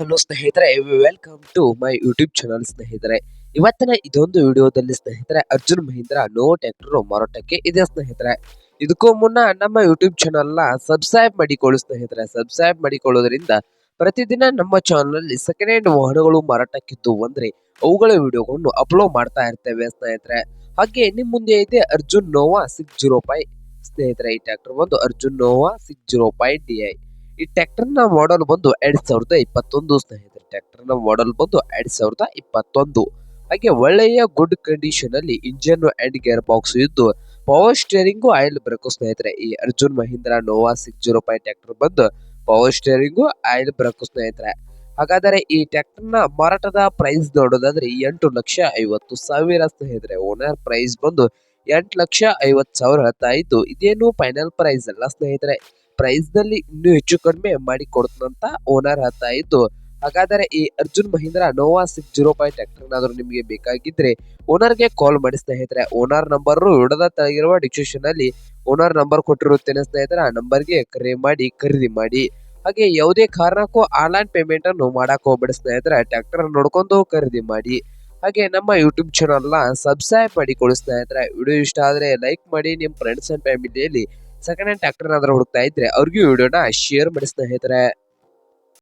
Hello ಸ್ನೇಹಿತರೆ welcome to my YouTube channel ಸ್ನೇಹಿತರೆ. ಇವತ್ತಿನ ಇದೊಂದು ವಿಡಿಯೋದಲ್ಲಿ ಸ್ನೇಹಿತರೆ, ಅರ್ಜುನ್ ಮಹೀಂದ್ರ ನೋ ಟ್ಯಾಕ್ಟರ್ ಮಾರಾಟಕ್ಕೆ ಇದೆ ಸ್ನೇಹಿತರೆ. ಇದಕ್ಕೂ ಮುನ್ನ ನಮ್ಮ ಯೂಟ್ಯೂಬ್ ಚಾನಲ್ನ ಸಬ್ಸ್ಕ್ರೈಬ್ ಮಾಡಿಕೊಳ್ಳಿ ಸ್ನೇಹಿತರೆ. ಸಬ್ಸ್ಕ್ರೈಬ್ ಮಾಡಿಕೊಳ್ಳೋದ್ರಿಂದ ಪ್ರತಿದಿನ ನಮ್ಮ ಚಾನಲ್ನಲ್ಲಿ ಸೆಕೆಂಡ್ ಹ್ಯಾಂಡ್ ವಾಹನಗಳು ಮಾರಾಟಕ್ಕಿದ್ದು ಅಂದ್ರೆ ಅವುಗಳ ವಿಡಿಯೋಗಳನ್ನು ಅಪ್ಲೋಡ್ ಮಾಡ್ತಾ ಇರ್ತೇವೆ ಸ್ನೇಹಿತರೆ. ಹಾಗೆ ನಿಮ್ಮ ಮುಂದೆ ಇದೆ Arjun Nova six zero five ಸ್ನೇಹಿತರೆ, ಈ ಟ್ಯಾಕ್ಟರ್ ಒಂದು Arjun Nova six zero five D I ಈ ಟ್ರ್ಯಾಕ್ಟರ್ನ ಮಾಡೆಲ್ ಬಂದು ಎರಡ್ ಸಾವಿರದ ಇಪ್ಪತ್ತೊಂದು ಸ್ನೇಹಿತರೆ ಟ್ರ್ಯಾಕ್ಟರ್ನ ಮಾಡೆಲ್ ಬಂದು ಎರಡ್ ಸಾವಿರದ ಇಪ್ಪತ್ತೊಂದು. ಹಾಗೆ ಒಳ್ಳೆಯ ಗುಡ್ ಕಂಡೀಷನ್ ಅಲ್ಲಿ ಇಂಜಿನ್ ಅಂಡ್ ಗೇರ್ ಬಾಕ್ಸ್ ಇದ್ದು ಪವರ್ ಸ್ಟೇರಿಂಗು ಆಯಿಲ್ ಬ್ರೇಕು ಸ್ನೇಹಿತರೆ, ಈ Arjun Mahindra Nova six zero five tractor ಬಂದು ಪವರ್ ಸ್ಟೇರಿಂಗು ಆಯಿಲ್ ಬ್ರೇಕು ಸ್ನೇಹಿತರೆ. ಹಾಗಾದರೆ ಈ ಟ್ರ್ಯಾಕ್ಟರ್ನ ಮಾರಾಟದ ಪ್ರೈಸ್ ನೋಡೋದಾದ್ರೆ ಎಂಟು ಲಕ್ಷ ಐವತ್ತು ಸಾವಿರ ಸ್ನೇಹಿತರೆ ಓನರ್ ಪ್ರೈಸ್ ಬಂದು ಎಂಟು ಲಕ್ಷ ಐವತ್ತು ಸಾವಿರ ಹೇಳ್ತಾ ಇದೇನು ಫೈನಲ್ ಪ್ರೈಸ್ ಅಲ್ಲ ಸ್ನೇಹಿತರೆ. ಪ್ರೈಸ್ನಲ್ಲಿ ಇನ್ನೂ ಹೆಚ್ಚು ಕಡಿಮೆ ಮಾಡಿ ಕೊಡ್ತಂತ ಓನರ್ ಹೇಳ್ತಾ ಇದ್ದು ಹಾಗಾದರೆ ಈ Arjun Mahindra Nova six zero five tractor ನಿಮಗೆ ಬೇಕಾಗಿದ್ರೆ ಓನರ್ಗೆ ಕಾಲ್ ಮಾಡಿ ಸ್ನೇಹಿತರೆ. ಓನರ್ ನಂಬರ್ ವಿಡದ ತೆಗಿರುವ ಡಿಸ್ಕ್ರಿಪ್ಷನ್ ಅಲ್ಲಿ ಓನರ್ ನಂಬರ್ ಕೊಟ್ಟಿರುತ್ತೇನೆ ಸ್ನೇಹಿತರೆ. ಆ ನಂಬರ್ಗೆ ಕರೆ ಮಾಡಿ, ಖರೀದಿ ಮಾಡಿ. ಹಾಗೆ ಯಾವುದೇ ಕಾರಣಕ್ಕೂ ಆನ್ಲೈನ್ ಪೇಮೆಂಟ್ ಅನ್ನು ಮಾಡಕ್ ಸ್ನೇಹಿತರೆ. ಟ್ರ್ಯಾಕ್ಟರ್ ನೋಡ್ಕೊಂಡು ಖರೀದಿ ಮಾಡಿ. ಹಾಗೆ ನಮ್ಮ ಯೂಟ್ಯೂಬ್ ಚಾನಲ್ನ ಸಬ್ಸ್ಕ್ರೈಬ್ ಮಾಡಿಕೊಳ್ಳಿ ಸ್ನೇಹಿತರೆ. ವಿಡಿಯೋ ಇಷ್ಟ ಆದರೆ ಲೈಕ್ ಮಾಡಿ ನಿಮ್ಮ ಫ್ರೆಂಡ್ಸ್ ಅಂಡ್ ಫ್ಯಾಮಿಲಿಯಲ್ಲಿ ಸೆಕೆಂಡ್ ಹ್ಯಾಂಡ್ ಟ್ರ್ಯಾಕ್ಟರ್ ಏನಾದ್ರು ಹುಡುಕ್ತಾ ಇದ್ರೆ ಅವ್ರಿಗೂ ವಿಡಿಯೋನ ಶೇರ್ ಮಾಡಿ ಸ್ನೇಹಿತರೆ.